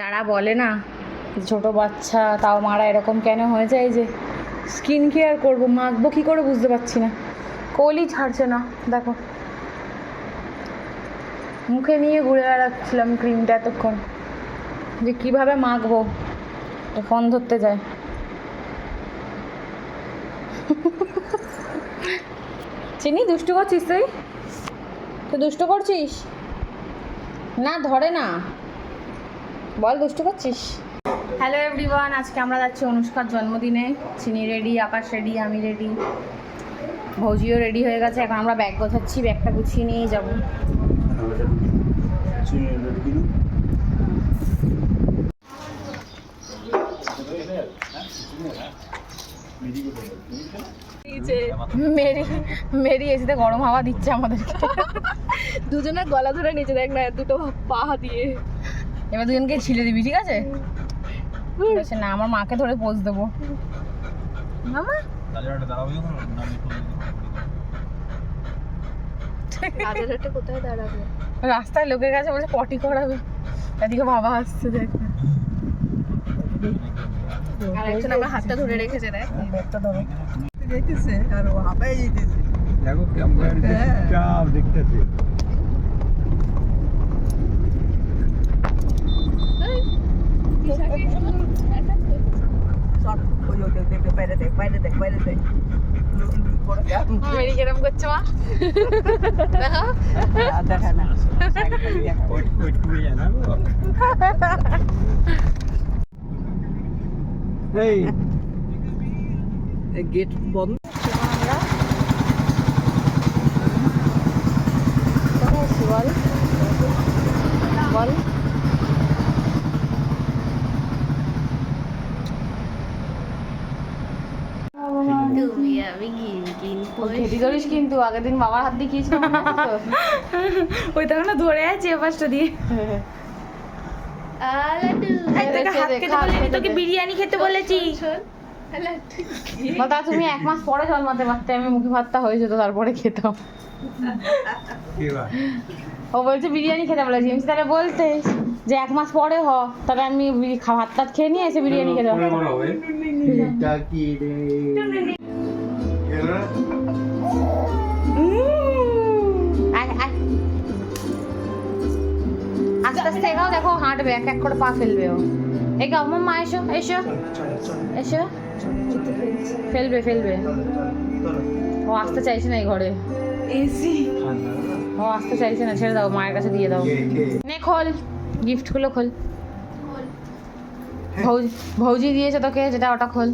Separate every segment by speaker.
Speaker 1: যারা বলে না ছোট বাচ্চা, তাও মারা এরকম কেন হয়ে যায় যে স্কিন কেয়ার করব, মাখবো, কী করে বুঝতে পারছি না। কোলই ছাড়ছে না, দেখো। মুখে নিয়ে ঘুরে বেড়াচ্ছিলাম ক্রিমটা এতক্ষণ, যে কীভাবে মাখবো ফোন ধরতে যায়। চিনি, দুষ্টু করছিস তুই? তুই দুষ্টু করছিস? না, ধরে না। বল দুষ্টু করছিস? হ্যালো এভরিওয়ান আজকে আমরা যাচ্ছি অনুষ্কার জন্মদিনে। চিনি রেডি আকাশ রেডি আমি রেডি ভৌজিও রেডি হয়ে গেছে এখন আমরা ব্যাগ গোছাচ্ছি ব্যাগটা গুছিয়ে নিয়ে যাব। মেরি মেরি এসিতে গরম হাওয়া দিচ্ছে আমাদেরকে।
Speaker 2: দুজনের গলা ধরে নিচে দেখ না দুটো পা দিয়ে।
Speaker 1: এবার দুজনকে ছিলে দিবি ঠিক আছে? বলছে, না আমার মাকে ধরে পোজ দেবো। মামা?
Speaker 2: কোথায় দাঁড়াবে?
Speaker 1: রাস্তায় লোকের কাছে বলছে পটি করাবে। এদিকে বাবা আসছে দেখ।
Speaker 2: আর একজন আমার হাতটা ধরে রেখেছে দেখ।
Speaker 1: ধরো
Speaker 3: যাইতেছে আর ও হাঁপাই যাইতেছে
Speaker 4: দেখো কেমন চাপ দেখতেছে
Speaker 3: সব ওই ওই দেখ দেখ বাইরে দেখ বাইরে দেখ বাইরে দেখ লুক লুক করে দেখ
Speaker 1: মেরি কিরম করছে মা দেখো
Speaker 3: আর দেখা না সাইড থেকে দেখা
Speaker 4: ওইট ওইট করে যায় না গো এই
Speaker 3: গেট বন্ধ
Speaker 1: আমরা কোথায় আছি বল বল
Speaker 2: তুমি আমি গিন গিন
Speaker 1: খেতে ধরিস কিন্তু আগের দিন বাবার হাত দিয়ে তো?
Speaker 2: ওই তখন না ধরে আছে পাঁচটা দিয়ে।
Speaker 1: তোকে খেতে
Speaker 2: বিরিয়ানি খেতে বলেছি।
Speaker 1: তুমি এক মাস পরে জন্মাতে পারতে আমি মুখি ভাতটা হয়ে যেত তারপরে খেতাম। ও বলছে বিরিয়ানি খেতে বলেছি। আমি তাহলে বলতে যে এক মাস পরে হ তাহলে আমি ভাত টাত খেয়ে নিয়ে এসে বিরিয়ানি খেতাম। আস্তে আস্তে এগাও দেখো হাঁটবে এক এক করে পা ফেলবে ও। এগাও মাম্মা এসো এসো। এসো। ফেলবে ফেলবে। ও আসতে চাইছে না এই ঘরে।
Speaker 2: এসি।
Speaker 1: ও আসতে চাইছে না ছেড়ে দাও মায়ের কাছে দিয়ে দাও। নে খোল গিফটগুলো খোল। ভৌজি ভৌজি দিয়েছে তোকে যেটা ওটা খোল।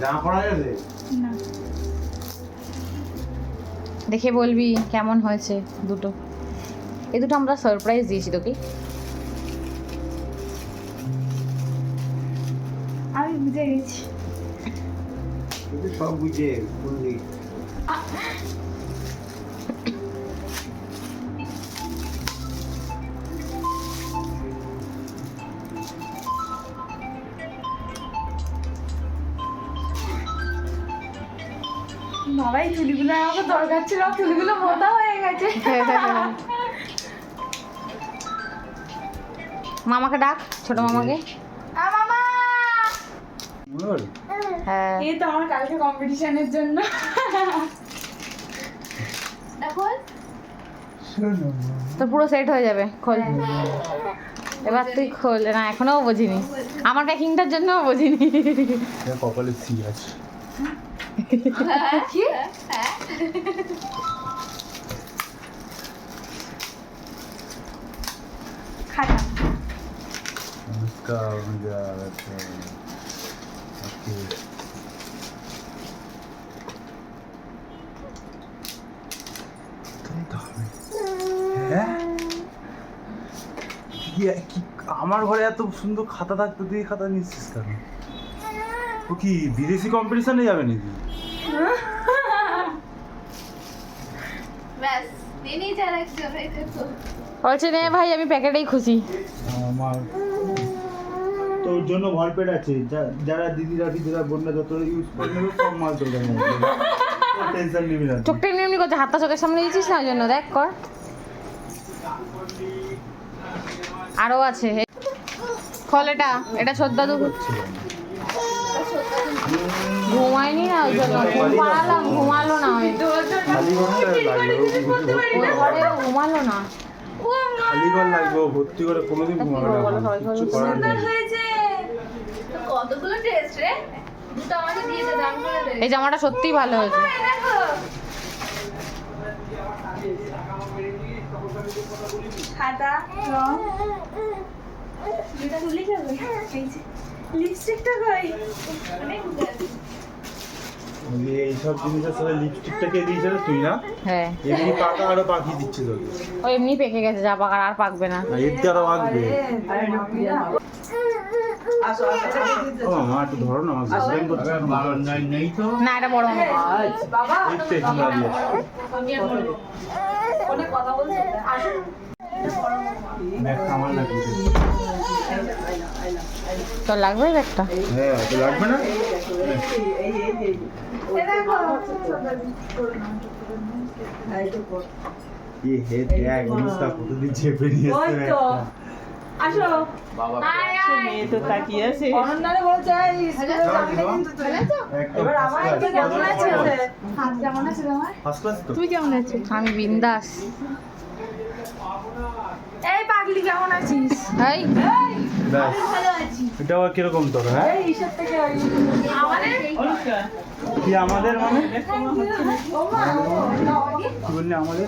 Speaker 4: জামা পড়া গেছে
Speaker 1: দেখে বলবি কেমন হয়েছে দুটো। এই দুটো আমরা সারপ্রাইজ দিয়েছি তোকে।
Speaker 2: আমি বুঝে গেছি।
Speaker 4: সব বুঝে
Speaker 2: চুলিগুলো আমাকে দরকার ছিল চুলিগুলো মোটা হয়ে গেছে।
Speaker 1: মামাকে ডাক ছোট মামাকে।
Speaker 2: মামা!
Speaker 1: হ্যাঁ।
Speaker 2: এই তো আমার কালকে কম্পিটিশনের জন্য।
Speaker 1: তো পুরো সেট হয়ে যাবে খোল। এবার তুই খোল। না এখনও বুঝিনি। আমার প্যাকিংটার জন্যও বুঝিনি।
Speaker 4: কপালে সি আছে।
Speaker 2: কি খাটা
Speaker 4: হবে হ্যাঁ? আমার ঘরে এত সুন্দর খাতা থাকতো তুই খাতা নিচ্ছিস কেন? ও কি বিদেশি কম্পিটিশনে যাবে নাকি?
Speaker 2: ব্যাস দিনই যার একজন এটা তো
Speaker 1: বলছে নে ভাই আমি প্যাকেটেই খুশি।
Speaker 4: আমার তোর জন্য ভরপেট আছে। যারা দিদিরা দিদিরা বোনরা যত ইউজ করে নেবে সব মাল যাবে টেনশন নিবি না।
Speaker 1: চোখটা এমনি এমনি করছে হাতটা চোখের সামনে দিয়েছিস না? ওই জন্য দেখ কর। আরও আছে খোল এটা এটা শ্রদ্ধা দু ঘুমায়নি না ওই জন্য ঘুম পাড়ালাম ঘুমালো না ওই। ঘরে ঘুমালো না
Speaker 4: খালি ঘর লাগবে ভর্তি করে কোনোদিন ঘুমাবে না কিছু করার
Speaker 2: কতগুলো টেস্ট রে? দুটো আমাকে দিয়ে দাম করে দে
Speaker 1: এই জামাটা সত্যিই ভালো হয়েছে।
Speaker 2: খাতা রং। এটা তুলি যাবে। এই যে। লিপস্টিকটা কই? অনেক উঠে আছে।
Speaker 4: এই এইসব জিনিসের সাথে লিপস্টিকটা কে দিয়েছে রে তুই না?
Speaker 1: হ্যাঁ।
Speaker 4: এমনি পাকা আরও পাখি দিচ্ছে তোকে।
Speaker 1: ও এমনি পেকে গেছে যা পাকার আর পাকবে না।
Speaker 4: আর আরও পাকবে।
Speaker 3: আসো আসো
Speaker 4: ও মা একটু ধরো না আমার
Speaker 1: এটা বড়
Speaker 2: কথা বলছে।
Speaker 4: লাগবে
Speaker 1: তো লাগবে একটা?
Speaker 4: হ্যাঁ তো লাগবে না?
Speaker 2: কেমন তুই হ্যাঁ, কেমন আছিস
Speaker 1: আমি বিন্দাস।
Speaker 2: এই পাগলি কেমন আছিস?
Speaker 4: এটা আবার কীরকম তোর হ্যাঁ? কি আমাদের মানে? কি বললি আমাদের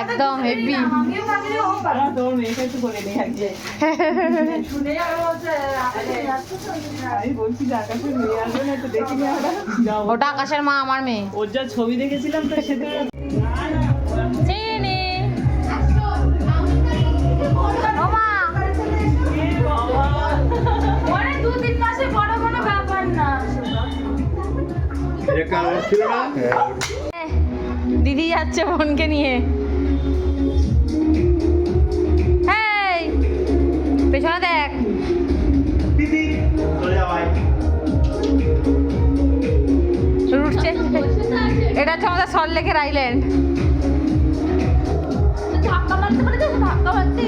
Speaker 1: একদম হেভি।
Speaker 2: আমিও পাগলি ও পাগলি
Speaker 3: তোমার মেয়েকে একটু বলে নেই আগে।
Speaker 2: শুনে আর বলছে আকাশে যাচ্ছে তো
Speaker 3: আমি বলছি যে আকাশের মেয়ে আসবে না তো দেখিনি আমরা যাও।
Speaker 1: ওটা আকাশের মা আমার মেয়ে।
Speaker 3: ওর যা ছবি দেখেছিলাম তো সেটা
Speaker 4: কারণ ছিল না?
Speaker 1: দিদি যাচ্ছে বোনকে নিয়ে। পেছনে দেখ।
Speaker 4: দিদি চলে যা ভাই।
Speaker 1: রুটছে এটা হচ্ছে আমাদের সল্টলেকের আইল্যান্ড
Speaker 2: ধাক্কা মারতে পারে ধাক্কা মারতে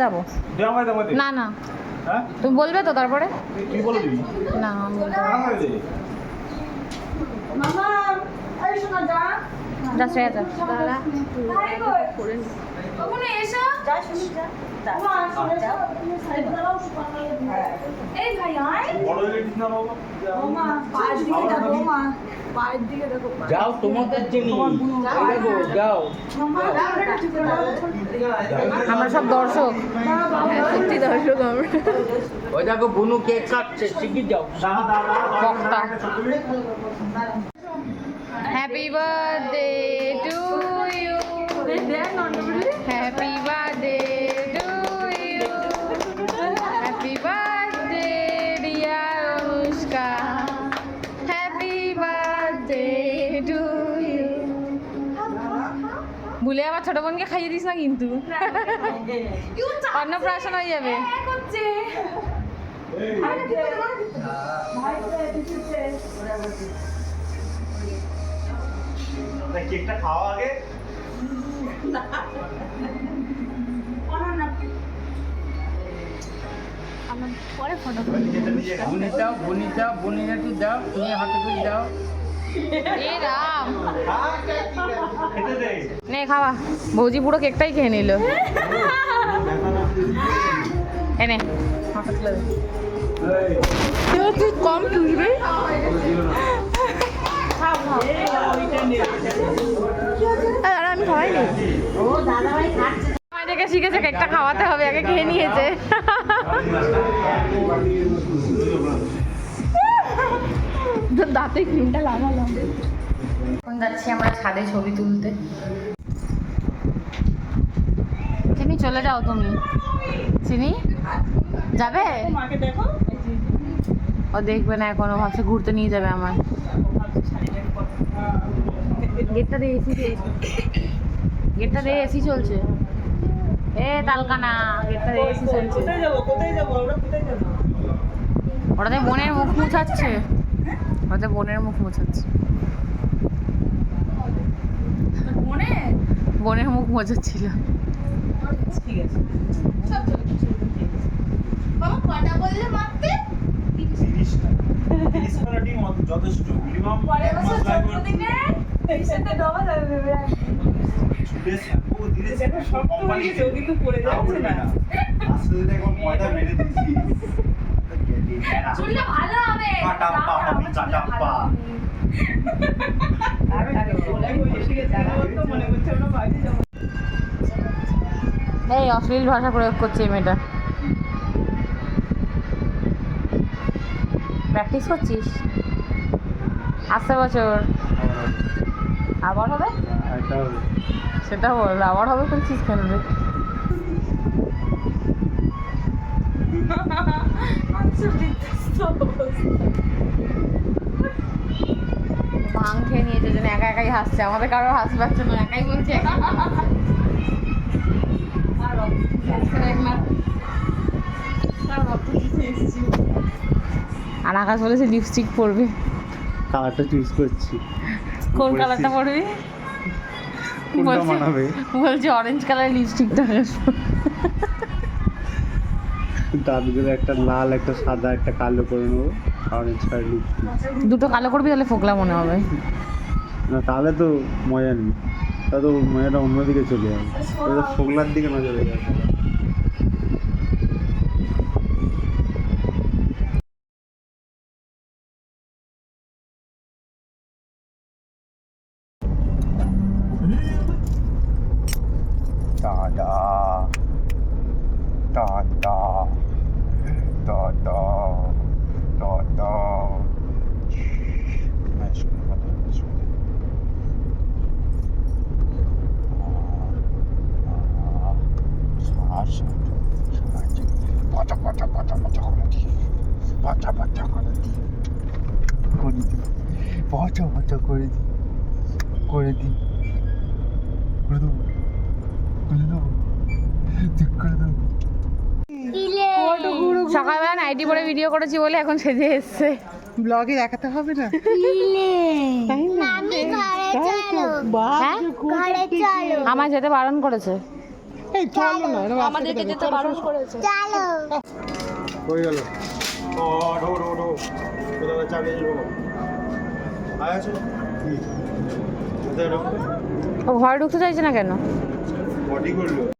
Speaker 1: যাব। না না।
Speaker 4: হ্যাঁ?
Speaker 1: তুমি বলবে তো তারপরে? না
Speaker 2: যা।
Speaker 1: যা শ্রেয়া
Speaker 2: এসো? এই
Speaker 4: বড় হয়ে গেছিস না বাবা।
Speaker 2: ওমা পায়ের দিকে দেখো মা পায়ের দিকে দেখো।
Speaker 5: যাও তোমাদের জন্য দেখো যাও।
Speaker 1: আমরা সব দর্শক। সত্যি দর্শক আমরা।
Speaker 5: ওই দেখো বুনু কেক কাটছে শিখে যাও।
Speaker 1: বক্তা। Happy birthday to you happy ছোট বোনকে খাইয়ে দিস না কিন্তু। অন্নপ্রাশন হয়ে যাবে।
Speaker 4: কেকটা খাওয়া আগে?
Speaker 5: বুনি দাও বুনি দাও বুনি একটু দাও তুমি হাতে করে দাও।
Speaker 1: এ রাম। নে খাওয়া। বৌজি পুরো কেকটাই খেয়ে নিল। এনে তুই কম আর আমি খাওয়াইনি। আমাদেরকে শিখেছে কেকটা খাওয়াতে হবে আগে খেয়ে নিয়েছে। দাঁতে ক্রিমটা লাগালাম। এখন যাচ্ছি আমরা ছাদে ছবি তুলতে। চিনি চলে যাও তুমি। চিনি যাবে? ও দেখবে না এখন ও ভাবছে ঘুরতে নিয়ে যাবে আমার গেটটা দিয়ে এসি গেটটা দিয়ে এসি চলছে। এ তালকানা গেটটা দিয়ে এসি চলছে।
Speaker 3: কোথায় যাব কোথায় যাব? আমরা কোথায় যাব?
Speaker 1: ওটাতে মনের মুখ মুছাচ্ছে। ওটাতে বোনের মুখ মুছাচ্ছে। বোনের মুখ মোছাচ্ছিল
Speaker 3: ঠিক আছে।
Speaker 4: যথেষ্ট। মিনিমাম দিলে
Speaker 3: হয়ে কিন্তু পড়ে যাচ্ছে না।
Speaker 4: আসলে ময়দা মেরে দিচ্ছি
Speaker 2: চুলটা ভালো হবে
Speaker 4: কাটা পা, পাপি, কাটা পা।
Speaker 3: আর আরে, ওলাই বসে গেছে, আমার তো মনে করছে
Speaker 1: এই অশ্লীল ভাষা প্রয়োগ করছে মেয়েটা। প্র্যাকটিস করছিস? আসতে বছর। আবার হবে? সেটা বল, আবার হবে বলছিস কেন রে? ভাং খেয়ে নিয়েছে একা একাই হাসছে। আমাদের কারও হাসি পাচ্ছে না একাই বলছে। আর আকাশ বলেছে লিপস্টিক পরবে।
Speaker 4: কালারটা চুজ করছি।
Speaker 1: কোন কালারটা পরবি? বলছে- অরেঞ্জ কালার লিপস্টিকটা
Speaker 4: ভিতরে একটা লাল একটা সাদা একটা কালো করে নেব অরেঞ্জ কালার
Speaker 1: দুটো কালো করবি তাহলে ফোকলা মনে হবে।
Speaker 4: না তাহলে তো মজা নেই। তাহলে তো মজাটা অন্যদিকে চলে যাবে। ফোকলার দিকে নজর যাবে পচা পচা করে দি করে দি করে দেবো। করে দেবো। ঠিক করে দেবো।
Speaker 1: সকালবেলা নাইটি পরে ভিডিও করেছি বলে এখন সেজে এসছে।
Speaker 3: ব্লগে দেখাতে হবে না?
Speaker 1: হ্যাঁ? আমার যেতে বারণ করেছে।
Speaker 3: এই চলো না
Speaker 2: আমাদেরকে যেতে বারণ করেছে।
Speaker 4: হয়ে গেল। ও ঢো ঢো ঢো। কোথাও
Speaker 1: ও ঘরে ঢুকতে চাইছে না কেন?
Speaker 4: বডি করল।